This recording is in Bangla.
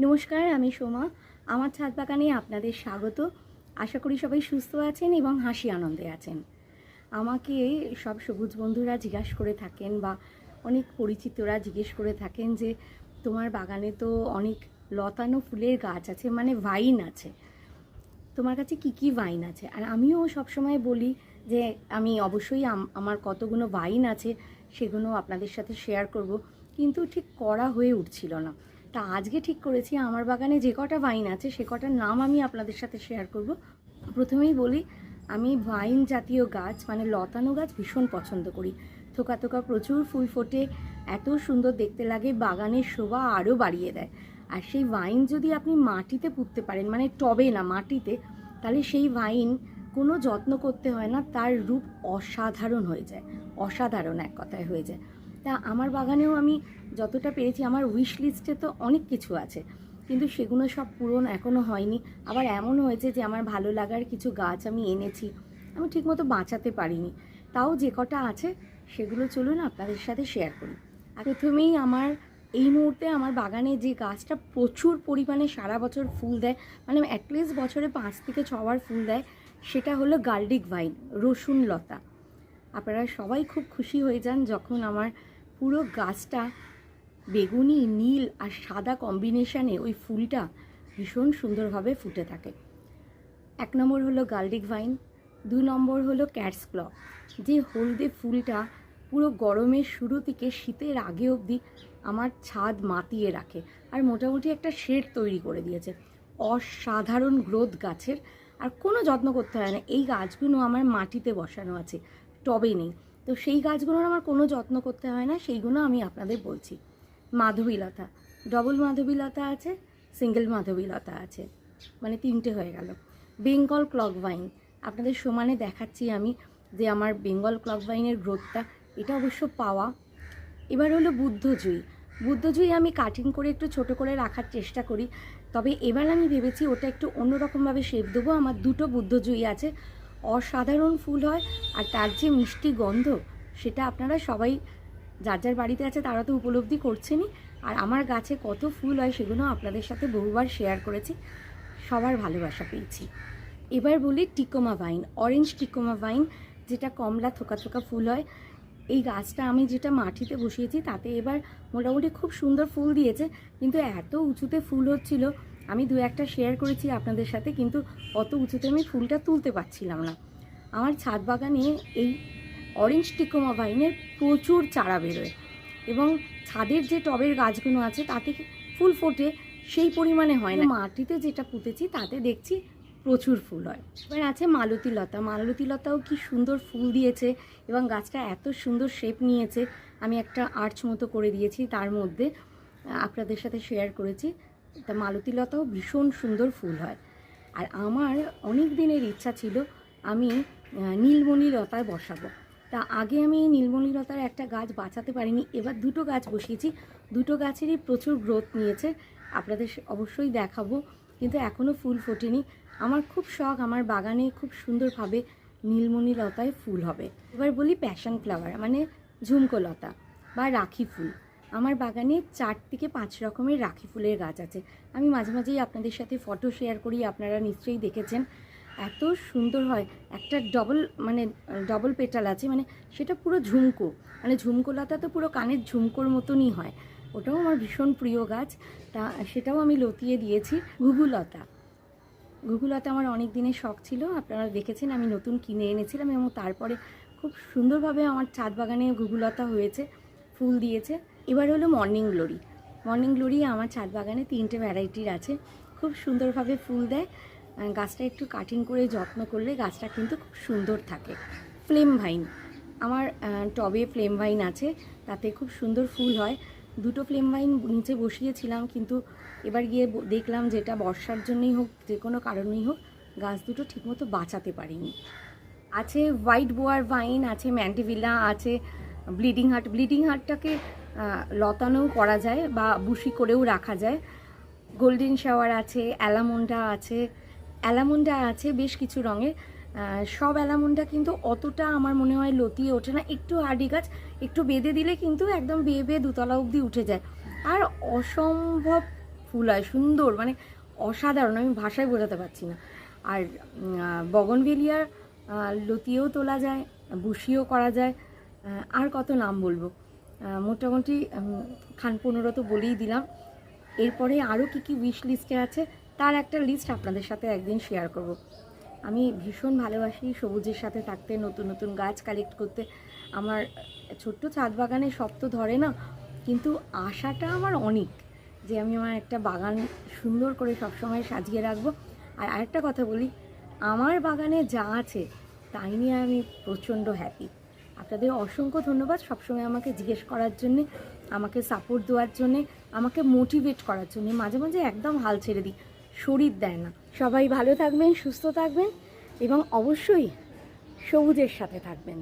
নমস্কার, আমি সোমা। আমার ছাদ বাগানে আপনাদের স্বাগত। আশা করি সবাই সুস্থ আছেন এবং হাসি আনন্দে আছেন। আমাকে সব সবুজ বন্ধুরা জিজ্ঞাসা করে থাকেন বা অনেক পরিচিতরা জিজ্ঞেস করে থাকেন যে, তোমার বাগানে তো অনেক লতানো ফুলের গাছ আছে মানে ভাইন আছে। তোমার কাছে কি কি ভাইন আছে? আর আমিও সবসময় বলি যে, আমি অবশ্যই আমার কতগুলো ভাইন আছে সেগুলো আপনাদের সাথে শেয়ার করব। কিন্তু ঠিক করা হয়ে উঠছিল না। তা আজকে ঠিক করেছি। আমার বাগানে যে কটা ভাইন আছে, সে কটার নাম আমি আপনাদের সাথে শেয়ার করব। প্রথমেই বলি, আমি ভাইন জাতীয় গাছ মানে লতানো গাছ ভীষণ পছন্দ করি। থোকা থোকা প্রচুর ফুল ফোটে, এত সুন্দর দেখতে লাগে, বাগানের শোভা আরও বাড়িয়ে দেয়। আর সেই ভাইন যদি আপনি মাটিতে পুঁততে পারেন মানে টবে না, মাটিতে, তাহলে সেই ভাইন কোনো যত্ন করতে হয় না, তার রূপ অসাধারণ হয়ে যায়। অসাধারণ এক কথায় হয়ে যায়। তা আমার বাগানেও আমি যতটা পেরেছি, আমার উইশ লিস্টে তো অনেক কিছু আছে। কিন্তু সেগুলো সব পূরণ এখনও হয়নি। আবার এমন হয়েছে যে আমার ভালো লাগার কিছু গাছ আমি এনেছি, আমি ঠিকমতো বাঁচাতে পারিনি। তাও যে কটা আছে, সেগুলো চলুন আপনাদের সাথে শেয়ার করি। প্রথমেই আমার এই মুহূর্তে আমার বাগানে যে গাছটা প্রচুর পরিমাণে সারা বছর ফুল দেয় মানে অ্যাটলিস্ট বছরে পাঁচ থেকে ছবার ফুল দেয়, সেটা হলো গার্লিক ভাইন, রসুন লতা। আপনারা সবাই খুব খুশি হয়ে যান যখন আমার পুরো গাছটা বেগুনি, নীল আর সাদা কম্বিনেশানে ওই ফুলটা ভীষণ সুন্দরভাবে ফুটে থাকে। এক নম্বর হলো গার্লিক ভাইন, দু নম্বর হলো ক্যাটস ক্ল, যে হলদে ফুলটা পুরো গরমের শুরু থেকে শীতের আগে অবধি আমার ছাদ মাতিয়ে রাখে আর মোটামুটি একটা শেড তৈরি করে দিয়েছে। অসাধারণ গ্রোথ গাছের, আর কোনো যত্ন করতে হয় না। এই গাছগুলো আমার মাটিতে বসানো আছে, টবে নেই। তো সেই গাছগুলোর আমার কোনো যত্ন করতে হয় না, সেইগুলো আমি আপনাদের বলছি। মাধবীলতা ডবল মাধবীলতা আছে সিঙ্গেল মাধবীলতা আছে মানে তিনটে হয়ে গেল। বেঙ্গল ক্লক ভাইন আপনাদের সমানে দেখাচ্ছি আমি যে আমার বেঙ্গল ক্লক ভাইনের গ্রোথটা এটা অবশ্য পাওয়া। এবার হলো বুদ্ধজয়ী বুদ্ধজয়ী আমি কাটিং করে একটু ছোট করে রাখার চেষ্টা করি, তবে এবার আমি ভেবেছি ওটা একটু অন্যরকমভাবে শেপ দেবো। আমার দুটো বুদ্ধজয়ী আছে অসাধারণ ফুল হয় আর তার যে মিষ্টি গন্ধ, সেটা আপনারা সবাই যার যার বাড়িতে আছে তারা তো উপলব্ধি করছেনই। আর আমার গাছে কত ফুল হয় সেগুলো আপনাদের সাথে বহুবার শেয়ার করেছি। সবার ভালোবাসা পেয়েছি। এবার বলি tecoma vine orange tecoma vine, যেটা কমলা থোকা থোকা ফুল হয়। এই গাছটা আমি যেটা মাটিতে বসিয়েছি তাতে এবার মোটামুটি খুব সুন্দর ফুল দিয়েছে, কিন্তু এত উঁচুতে ফুল হচ্ছিল আমি দু একটা শেয়ার করেছি আপনাদের সাথে, কিন্তু অত উঁচুতে আমি ফুলটা তুলতে পারছিলাম না। আমার ছাদ বাগানে এই অরেঞ্জ টিকোমা ভাইনের প্রচুর চারা বেরোয় এবং ছাদের যে টবের গাছগুলো আছে, তাতে ফুল ফোটে, সেই পরিমাণে হয় না। মাটিতে যেটা পুঁতেছি, তাতে দেখছি প্রচুর ফুল হয়। এবার আছে মালতী লতা। মালতী লতাও কি সুন্দর ফুল দিয়েছে এবং গাছটা এত সুন্দর শেপ নিয়েছে। আমি একটা আর্চ মতো করে দিয়েছি, তার মধ্যে আপনাদের সাথে শেয়ার করেছি। তা মালতী লতাও ভীষণ সুন্দর ফুল হয়। আর আমার অনেক দিনের ইচ্ছা ছিল আমি নীলমণি লতায় বসাবো। তা আগে আমি এই নীলমণি লতার একটা গাছ বাঁচাতে পারিনি, এবার দুটো গাছ বসিয়েছি। দুটো গাছেরই প্রচুর গ্রোথ নিয়েছে, আপনাদের অবশ্যই দেখাবো, কিন্তু এখনও ফুল ফোটেনি। আমার খুব শখ, আমার বাগানে খুব সুন্দরভাবে নীলমণি লতায় ফুল হবে। এবার বলি প্যাশন ফ্লাওয়ার মানে ঝুমকো লতা বা রাখি ফুল। আমার বাগানে চার থেকে পাঁচ রকমের রাখি ফুলের গাছ আছে। আমি মাঝে মাঝেই আপনাদের সাথে ফটো শেয়ার করি, আপনারা নিশ্চয়ই দেখেছেন। এত সুন্দর হয়, একটা ডবল মানে ডবল পেটাল আছে মানে সেটা পুরো ঝুমকো। মানে ঝুমকো লতা তো পুরো কানের ঝুমকোর মতনই হয়। ওটাও আমার ভীষণ প্রিয় গাছ। তা সেটাও আমি লতিয়ে দিয়েছি। ঘুঘুলতা। ঘুঘুলতা আমার অনেক দিনের শখ ছিল, আপনারা দেখেছেন আমি নতুন কিনে এনেছিলাম এবং তারপরে খুব সুন্দরভাবে আমার ছাদ বাগানে ঘুঘুলতা হয়েছে, ফুল দিয়েছে। এবার হলো মর্নিং গ্লোরি মর্নিং গ্লোরি আমার ছাদ বাগানে তিনটে ভ্যারাইটির আছে। খুব সুন্দরভাবে ফুল দেয়। গাছটা একটু কাটিং করে যত্ন করলে গাছটা কিন্তু খুব সুন্দর থাকে। ফ্লেম ভাইন আমার টবে ফ্লেম ভাইন আছে। তাতে খুব সুন্দর ফুল হয়। দুটো ফ্লেম ভাইন নিচে বসিয়েছিলাম কিন্তু এবার গিয়ে দেখলাম যেটা বর্ষার জন্যই হোক, যে কোনো কারণেই হোক, গাছ দুটো ঠিকমতো বাঁচাতে পারিনি। আছে হোয়াইট বোয়ার ভাইন আছে ম্যান্টিভিলা আছে ব্লিডিং হার্ট, ব্লিডিং হার্টটাকে লতানোও করা যায় বা বুশি করেও রাখা যায়। গোল্ডেন শাওয়ার আছে, অ্যালামন্ডা আছে অ্যালামন্ডা আছে বেশ কিছু রঙের। সব অ্যালামন্ডা কিন্তু অতটা আমার মনে হয় লতিয়ে ওঠে না। একটু হার্ডি গাছ, একটু বেঁধে দিলে কিন্তু একদম বেয়ে বেয়ে দুতলা অবধি উঠে যায়। আর অসম্ভব ফুল হয়, সুন্দর মানে অসাধারণ, আমি ভাষায় বোঝাতে পারছি না। আর বগনভেলিয়ার লতিয়েও তোলা যায়, বুশিও করা যায়। আর কত নাম বলব? মোটামুটি খান পনেরো তো বলেই দিলাম। এরপরে আরও কী কী উইশ লিস্টে আছে, তার একটা লিস্ট আপনাদের সাথে একদিন শেয়ার করব। আমি ভীষণ ভালোবাসি সবুজের সাথে থাকতে, নতুন নতুন গাছ কালেক্ট করতে। আমার ছোট্ট ছাদ বাগানে সব তো ধরে না, কিন্তু আশাটা আমার অনেক যে আমি আমার একটা বাগান সুন্দর করে সবসময় সাজিয়ে রাখব। আর আরেকটা কথা বলি, আমার বাগানে যা আছে, তাই নিয়ে আমি প্রচণ্ড হ্যাপি আপনাদের অসংখ্য ধন্যবাদ সবসময় আমাকে জিজ্ঞেস করার জন্যে, আমাকে সাপোর্ট দেওয়ার জন্যে, আমাকে মোটিভেট করার জন্যে। মাঝে মাঝে একদম হাল ছেড়ে দিই, শরীর দেয় না। সবাই ভালো থাকবেন, সুস্থ থাকবেন এবং অবশ্যই সবুজের সাথে থাকবেন।